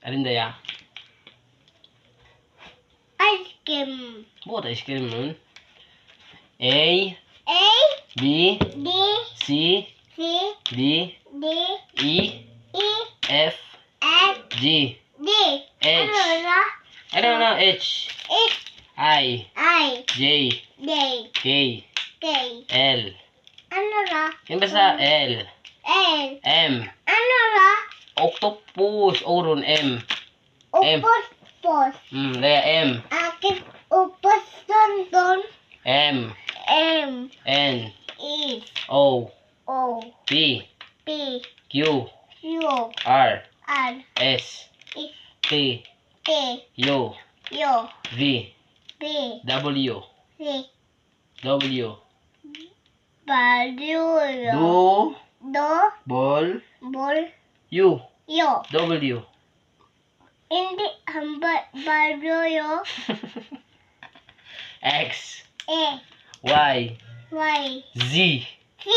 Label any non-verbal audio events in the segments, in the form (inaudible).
Alin daya? Ice cream. Buot ice cream nun. A, A, B, D, C, C, D, D, E, E, F, F, G, D. H. Ano na? ano na, H, H, I, I, J, J, K, K. L. Ano na? Yan basta L, L. M, Ano na? Octopus, oron, M. M. Pos. Hmm, daya M, Akin upos don don. M, M, N, E, O, O, P, P, Q, U, R, R, S, S, T, T, U, U, V, B, W, C, W, W, Do, Do, Ball, Bol, U, Yo. W. Hindi, hamba, baryo yo. X, E, Y, Y, Z, C.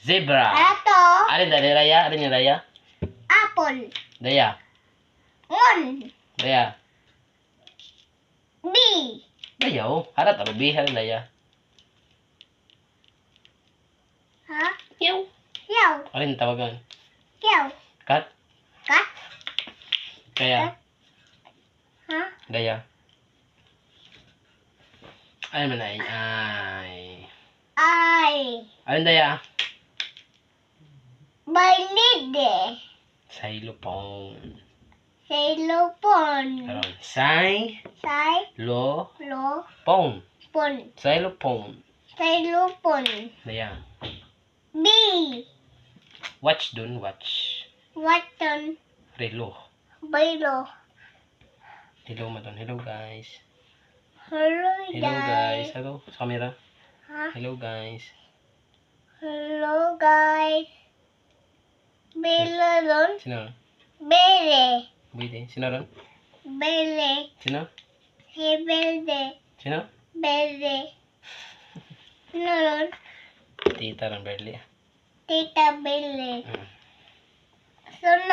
Zebra. Ato, Alin dali, Raya? Alin yung Raya? apple. Daya, Mon, Daya. B, Daya, oh. Harat, Ruby, alin Daya? ha? Yaw. Yaw, Alin tawagan? yaw, Kat? kat, Kaya, ha? Daya. Alin man ay? Ay. I, Alin Daya? balide. Xylophone. Xylophone. Karon, Say, Say, lo, lo, phone. pon. Xylophone. Xylophone. Daya. B, Watch dun, watch. Watson, Relo. Bailo. Hello, madon. Hello, guys. Hello, Hello, guys. guys. Hello, sa camera. Ha? Hello, guys. Hello, guys. Bele ron. Sino? Bele. Buiti. Sino ron? Bele. Sino? Hey, Bele. Sino? Bele. Ano (laughs) ron? Tita ron, Berly. Tita Bele. Mm.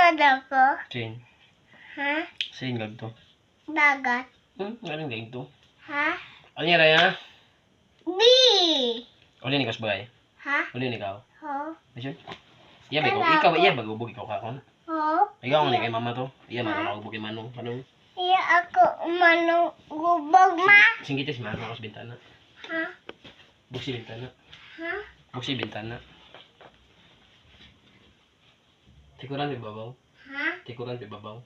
Sunod ako. Sin. Ha? Sin gag to. Dagat. Hmm, galing gag to. Ha? Ano yung raya? B. Uli ni kasbay. Ha? Uli ni ikaw. Ho? Bisyon? Iya ba ikaw? Iya ba gubog ikaw kakon? Ho? Ikaw ni kay mama to. Iya Ha? man ako kay manong. Manong. Iya ako manong gubog ma. Singkitis man ako sa bintana. Ha? Buksi bintana. Ha? Buksi bintana. Tikuran pi babaw. Ha? Tikuran pi babaw.